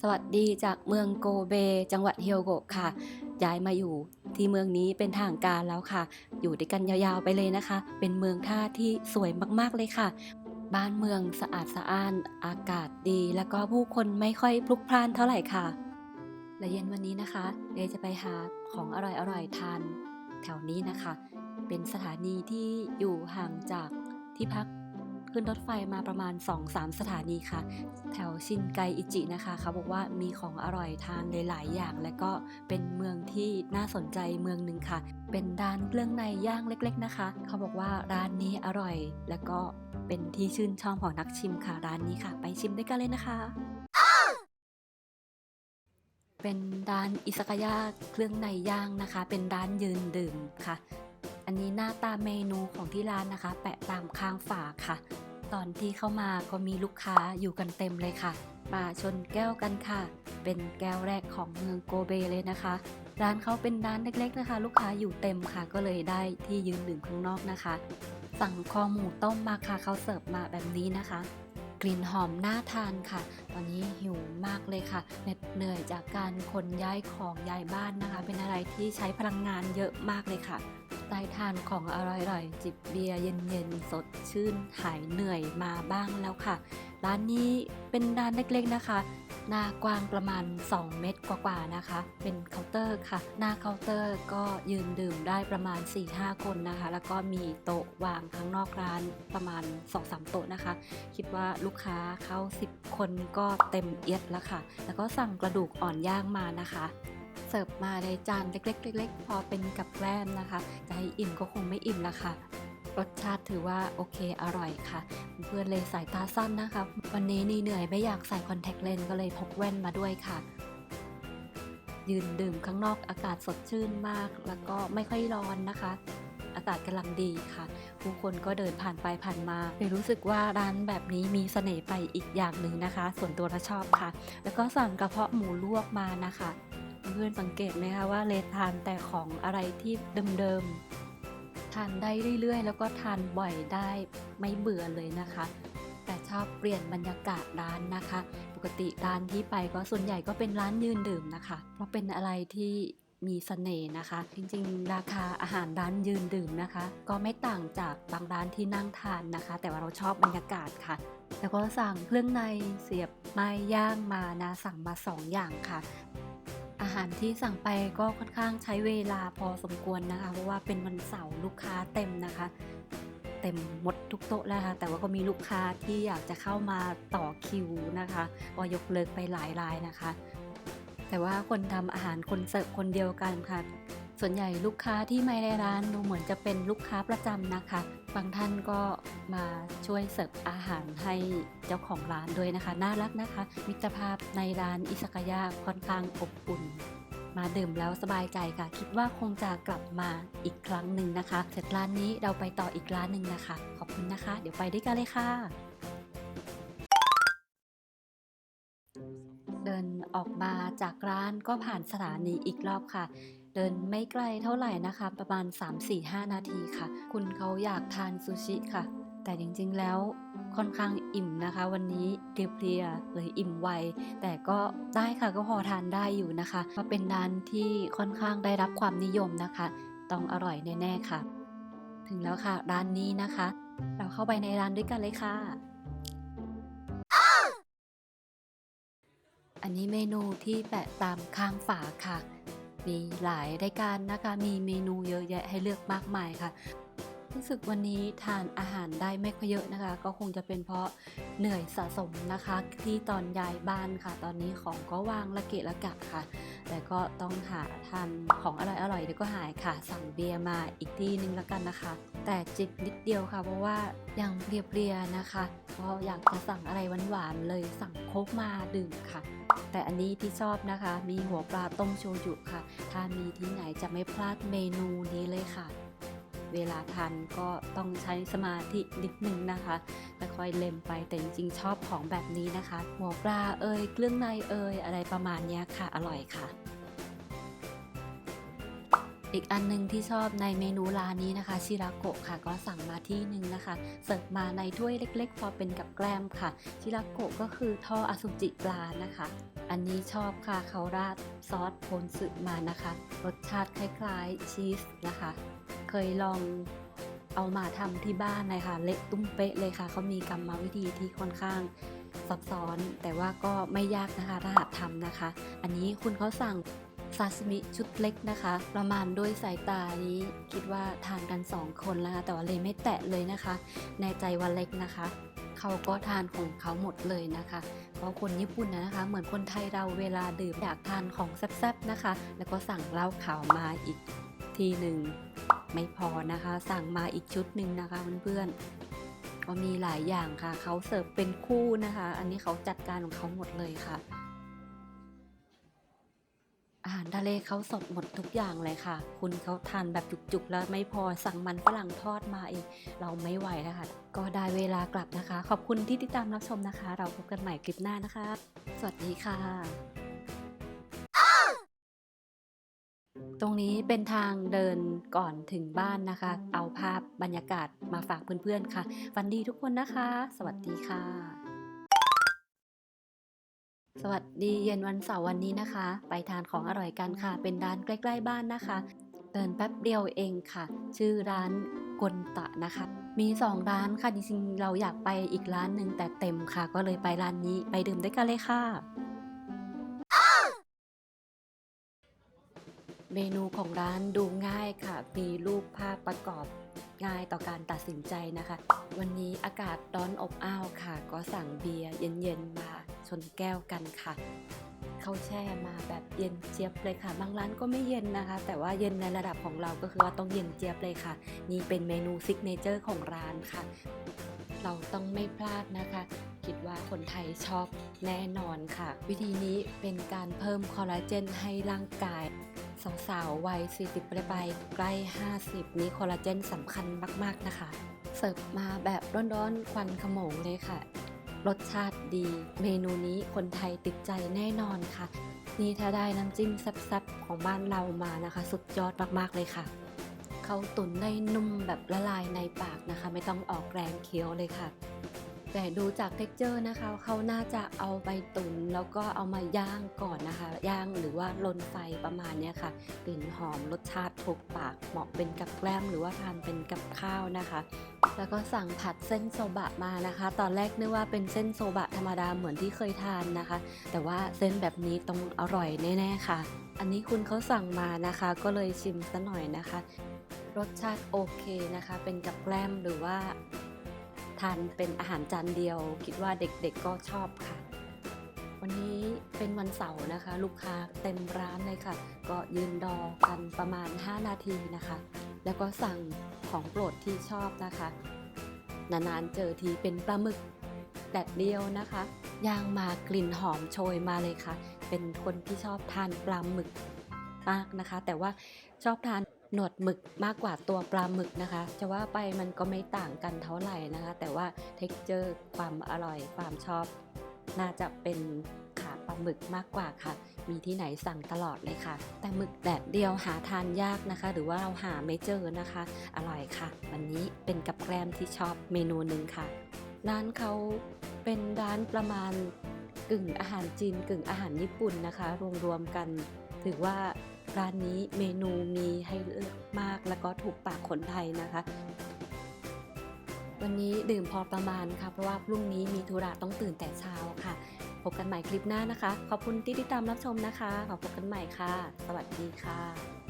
สวัสดีจากเมืองโกเบ จังหวัดเฮียวโกะค่ะ ย้ายมาอยู่ที่เมืองนี้เป็นทางการแล้วค่ะ อยู่ด้วยกันยาวๆไปเลยนะคะ เป็นเมืองท่าที่สวยมากๆเลยค่ะ บ้านเมืองสะอาดสะอ้าน อากาศดี แล้วก็ผู้คนไม่ค่อยพลุกพล่านเท่าไหร่ค่ะ และเย็นวันนี้นะคะเดย์จะไปหาของอร่อยๆทานแถวนี้นะคะ เป็นสถานีที่อยู่ห่างจากที่พักขึ้นรถไฟมาประมาณ 2-3 สถานีค่ะ แถวชินไกอิจินะคะเขาบอกว่ามีของอร่อยทานหลายๆอย่าง และก็เป็นเมืองที่น่าสนใจเมืองหนึ่งค่ะ เป็นร้านเครื่องในย่างเล็ก ๆนะคะ เขาบอกว่าร้านนี้อร่อย และก็เป็นที่ชื่นชอบของนักชิมค่ะร้านนี้ค่ะ ไปชิมด้วยกันเลยนะคะ เป็นร้านอิซากายะเครื่องในย่างนะคะ เป็นร้านยืนดื่มค่ะ อันนี้หน้าตาเมนูของที่ร้านนะคะ แปะตามข้างฝาค่ะ ตอนที่เข้ามาก็มีลูกค้าอยู่กันเต็มเลยค่ะ มาชนแก้วกันค่ะ เป็นแก้วแรกของเมืองโกเบเลยนะคะ ร้านเขาเป็นร้านเล็กๆนะคะ ลูกค้าอยู่เต็มค่ะ ก็เลยได้ที่ยืนดื่มข้างนอกนะคะ สั่งคอหมูต้มมาค่ะเขาเสิร์ฟมาแบบนี้นะคะ กลิ่นหอมน่าทานค่ะ ตอนนี้หิวมากเลยค่ะเหน็ดเหนื่อยจากการขนย้ายของย้ายบ้านนะคะ เป็นอะไรที่ใช้พลังงานเยอะมากเลยค่ะ ได้ทานของอร่อยๆ จิบเบียร์เย็นๆ สดชื่นหายเหนื่อยมาบ้างแล้วค่ะ ร้านนี้เป็นร้านเล็กๆนะคะ หน้ากว้างประมาณ 2 เมตรกว่าๆนะคะ เป็นเคาน์เตอร์ค่ะ หน้าเคาน์เตอร์ก็ยืนดื่มได้ประมาณ 4-5 คนนะคะ แล้วก็มีโต๊ะวางข้างนอกร้านประมาณ 2-3 โต๊ะนะคะ คิดว่าลูกค้าเข้า 10 คนก็เต็มเอียดแล้วค่ะ แล้วก็สั่งกระดูกอ่อนย่างมานะคะ สิร์ฟมาในจานเล็กๆเล็กๆพอเป็นกับแกล้มนะคะจะให้อิ่มก็คงไม่อิ่มละค่ะ รสชาติถือว่าโอเคอร่อยค่ะ เพื่อนเลยสายตาสั้นนะคะ วันนี้นี่เหนื่อยไม่อยากใส่คอนแทคเลนส์ก็เลยพกแว่นมาด้วยค่ะ ยืนดื่มข้างนอกอากาศสดชื่นมาก แล้วก็ไม่ค่อยร้อนนะคะอากาศกำลังดีค่ะ ผู้คนก็เดินผ่านไปผ่านมาเลยรู้สึกว่าร้านแบบนี้มีเสน่ห์ไปอีกอย่างหนึ่งนะคะ ส่วนตัวเราชอบค่ะ แล้วก็สั่งกระเพาะหมูลวกมานะคะ เพื่อนสังเกตไหมคะว่าเลทานแต่ของอะไรที่เดิมๆทานได้เรื่อยๆ แล้วก็ทานบ่อยได้ไม่เบื่อเลยนะคะ แต่ชอบเปลี่ยนบรรยากาศร้านนะคะ ปกติร้านที่ไปก็ส่วนใหญ่ก็เป็นร้านยืนดื่มนะคะ เพราะเป็นอะไรที่มีเสน่ห์นะคะ จริงๆ ราคาอาหารร้านยืนดื่มนะคะ ก็ไม่ต่างจากบางร้านที่นั่งทานนะคะ แต่ว่าเราชอบบรรยากาศค่ะ แล้วก็สั่งเครื่องในเสียบไม้ย่างมานะสั่งมาสองอย่างค่ะ อาหารที่สั่งไปก็ค่อนข้างใช้เวลาพอสมควรนะคะ เพราะว่าเป็นวันเสาร์ลูกค้าเต็มนะคะ เต็มหมดทุกโต๊ะแล้วค่ะ แต่ว่าก็มีลูกค้าที่อยากจะเข้ามาต่อคิวนะคะก็ยกเลิกไปหลายรายนะคะ แต่ว่าคนทำอาหารคนเสิร์ฟคนเดียวกันค่ะ ส่วนใหญ่ลูกค้าที่มาในร้านดูเหมือนจะเป็นลูกค้าประจำนะคะ บางท่านก็มาช่วยเสิร์ฟอาหารให้เจ้าของร้านด้วยนะคะ น่ารักนะคะ มิตรภาพในร้านอิซากายะค่อนข้างอบอุ่น มาดื่มแล้วสบายใจค่ะ คิดว่าคงจะกลับมาอีกครั้งหนึ่งนะคะ เสร็จร้านนี้เราไปต่ออีกร้านหนึ่งนะคะ ขอบคุณนะคะ เดี๋ยวไปด้วยกันเลยค่ะเดินออกมาจากร้านก็ผ่านสถานีอีกรอบค่ะ เดินไม่ไกลเท่าไหร่นะคะ ประมาณ 3-4-5 นาทีค่ะ คุณเขาอยากทานซูชิค่ะ แต่จริงๆแล้วค่อนข้างอิ่มนะคะ วันนี้เพลียๆเลยอิ่มไว แต่ก็ได้ค่ะก็พอทานได้อยู่นะคะเพราะเป็นร้านที่ค่อนข้างได้รับความนิยมนะคะ ต้องอร่อยแน่ๆค่ะ ถึงแล้วค่ะร้านนี้นะคะ เราเข้าไปในร้านด้วยกันเลยค่ะอันนี้เมนูที่แปะตามข้างฝาค่ะ มีหลายรายการนะคะ มีเมนูเยอะแยะให้เลือกมากมายค่ะ รู้สึกวันนี้ทานอาหารได้ไม่ค่อยเยอะนะคะ ก็คงจะเป็นเพราะเหนื่อยสะสมนะคะ ที่ตอนย้ายบ้านค่ะ ตอนนี้ของก็วางละเกะละกะค่ะ แต่ก็ต้องหาทานของอร่อยๆเดี๋ยวก็หายค่ะ สั่งเบียร์มาอีกที่นึงแล้วกันนะคะ แต่จิบนิดเดียวค่ะ เพราะว่ายังเพลียๆนะคะ ก็อยากจะสั่งอะไรหวานๆเลยสั่งโค้กมาดื่มค่ะ แต่อันนี้ที่ชอบนะคะ มีหัวปลาต้มโชยุค่ะ ถ้ามีที่ไหนจะไม่พลาดเมนูนี้เลยค่ะ เวลาทานก็ต้องใช้สมาธินิดนึงนะคะแต่ค่อยเล็มไปแต่จริงๆชอบของแบบนี้นะคะ หัวปลาเอ่ยเครื่องในเอ่ยอะไรประมาณนี้ค่ะ อร่อยค่ะ อีกอันหนึงที่ชอบในเมนูร้านนี้นะคะชิราโกะค่ะก็สั่งมาที่หนึ่งนะคะ เสิร์ฟมาในถ้วยเล็กๆ พอเป็นกับแกล้มค่ะชิราโกะก็คือท่ออสุจิปลานะคะ อันนี้ชอบค่ะเขาราดซอสโพนสึมานะคะ รสชาติคล้ายๆชีสนะคะ เคยลองเอามาทำที่บ้านเลยค่ะเละตุ้มเป๊ะเลยค่ะเขามีกรรมวิธีที่ค่อนข้างซับซ้อน แต่ว่าก็ไม่ยากนะคะถ้าหัดทำนะคะ อันนี้คุณเขาสั่ง ซาซิมิชุดเล็กนะคะ ประมาณด้วยสายตานี้คิดว่าทานกัน 2 คนแล้วนะแต่ว่าเลยไม่แตะเลยนะคะ ในใจว่าเล็กนะคะ เขาก็ทานของเขาหมดเลยนะคะเพราะคนญี่ปุ่นนะคะ เหมือนคนไทยเราเวลาดื่มอยากทานของแซ่บๆนะคะ แล้วก็สั่งเหล้าขาวมาอีกทีหนึ่งไม่พอนะคะ สั่งมาอีกชุดหนึ่งนะคะเพื่อนๆก็มีหลายอย่างค่ะ เขาเสิร์ฟเป็นคู่นะคะ อันนี้เขาจัดการของเขาหมดเลยค่ะ อาหารทะเลเขาสดหมดทุกอย่างเลยค่ะ คุณเขาทานแบบจุกๆ แล้วไม่พอสั่งมันฝรั่งทอดมาเองเราไม่ไหวแล้วค่ะ ก็ได้เวลากลับนะคะ ขอบคุณที่ติดตามรับชมนะคะ เราพบกันใหม่คลิปหน้านะคะ สวัสดีค่ะ ตรงนี้เป็นทางเดินก่อนถึงบ้านนะคะ เอาภาพบรรยากาศมาฝากเพื่อนๆค่ะ ฝันดีทุกคนนะคะ สวัสดีค่ะ สวัสดีเย็นวันเสาร์วันนี้นะคะ ไปทานของอร่อยกันค่ะ เป็นร้านใกล้ ๆ บ้านนะคะ เดินแป๊บเดียวเองค่ะ ชื่อร้านกลตะนะคะ มี 2 ร้านค่ะจริงๆเราอยากไปอีกร้านหนึ่งแต่เต็มค่ะ ก็เลยไปร้านนี้ไปดื่มด้วยกันเลยค่ะ เมนูของร้านดูง่ายค่ะ มีรูปภาพประกอบง่ายต่อการตัดสินใจนะคะ วันนี้อากาศร้อนอบอ้าวค่ะ ก็สั่งเบียร์เย็นๆมา ชนแก้วกันค่ะ เข้าแช่มาแบบเย็นเจี๊ยบเลยค่ะ บางร้านก็ไม่เย็นนะคะ แต่ว่าเย็นในระดับของเราก็คือว่าต้องเย็นเจี๊ยบเลยค่ะ นี่เป็นเมนูซิกเนเจอร์ของร้านค่ะ เราต้องไม่พลาดนะคะคิดว่าคนไทยชอบแน่นอนค่ะ วิธีนี้เป็นการเพิ่มคอลลาเจนให้ร่างกายสาวๆวัย 40 ปลายๆใกล้ 50 นี้คอลลาเจนสำคัญมาก ๆ นะคะ เสิร์ฟมาแบบร้อน ๆ ควันขโมงเลยค่ะ รสชาติดี เมนูนี้คนไทยติดใจแน่นอนค่ะ นี่ถ้าได้น้ำจิ้มแซ่บๆของบ้านเรามานะคะ สุดยอดมากๆเลยค่ะเขาตุ๋นได้นุ่มแบบละลายในปากนะคะ ไม่ต้องออกแรงเคี้ยวเลยค่ะ แต่ดูจากเท็กเจอร์นะคะเขาน่าจะเอาไปตุนแล้วก็เอามาย่างก่อนนะคะ ย่างหรือว่าลนไฟประมาณนี้ค่ะกลิ่นหอมรสชาติถูกปากเหมาะเป็นกับแกล้มหรือว่าทานเป็นกับข้าวนะคะ แล้วก็สั่งผัดเส้นโซบะมานะคะ ตอนแรกนึกว่าเป็นเส้นโซบะธรรมดาเหมือนที่เคยทานนะคะ แต่ว่าเส้นแบบนี้ต้องอร่อยแน่ๆค่ะ อันนี้คุณเขาสั่งมานะคะ ก็เลยชิมซะหน่อยนะคะ รสชาติโอเคนะคะ เป็นกับแกล้มหรือว่าทานเป็นอาหารจานเดียว คิดว่าเด็กๆก็ชอบค่ะ วันนี้เป็นวันเสาร์นะคะ ลูกค้าเต็มร้านเลยค่ะ ก็ยืนรอกันประมาณ 5 นาทีนะคะ แล้วก็สั่งของโปรดที่ชอบนะคะ นานๆเจอทีเป็นปลาหมึกแดดเดียวนะคะย่างมากลิ่นหอมโชยมาเลยค่ะ เป็นคนที่ชอบทานปลาหมึกมากนะคะ แต่ว่าชอบทานหนวดหมึกมากกว่าตัวปลาหมึกนะคะ จะว่าไปมันก็ไม่ต่างกันเท่าไหร่นะคะ แต่ว่า t e x t อร์ความอร่อยความชอบ น่าจะเป็นขาปลาหมึกมากกว่าค่ะ มีที่ไหนสั่งตลอดเลยค่ะ แต่หมึกแดดเดียวหาทานยากนะคะ หรือว่าเราหาไม่เจอนะคะ อร่อยค่ะ วันนี้เป็นกับแกล้มที่ชอบเมนูหนึ่งค่ะ ร้านเขาเป็นร้านประมาณกึ่งอาหารจีนกึ่งอาหารญี่ปุ่นนะคะ รวมๆกัน ถือว่าร้านนี้เมนูมีให้เลือกมากแล้วก็ถูกปากคนไทยนะคะ วันนี้ดื่มพอประมาณค่ะ เพราะว่าพรุ่งนี้มีธุระต้องตื่นแต่เช้าค่ะ พบกันใหม่คลิปหน้านะคะ ขอบคุณที่ติดตามรับชมนะคะ ขอบพบกันใหม่ค่ะ สวัสดีค่ะ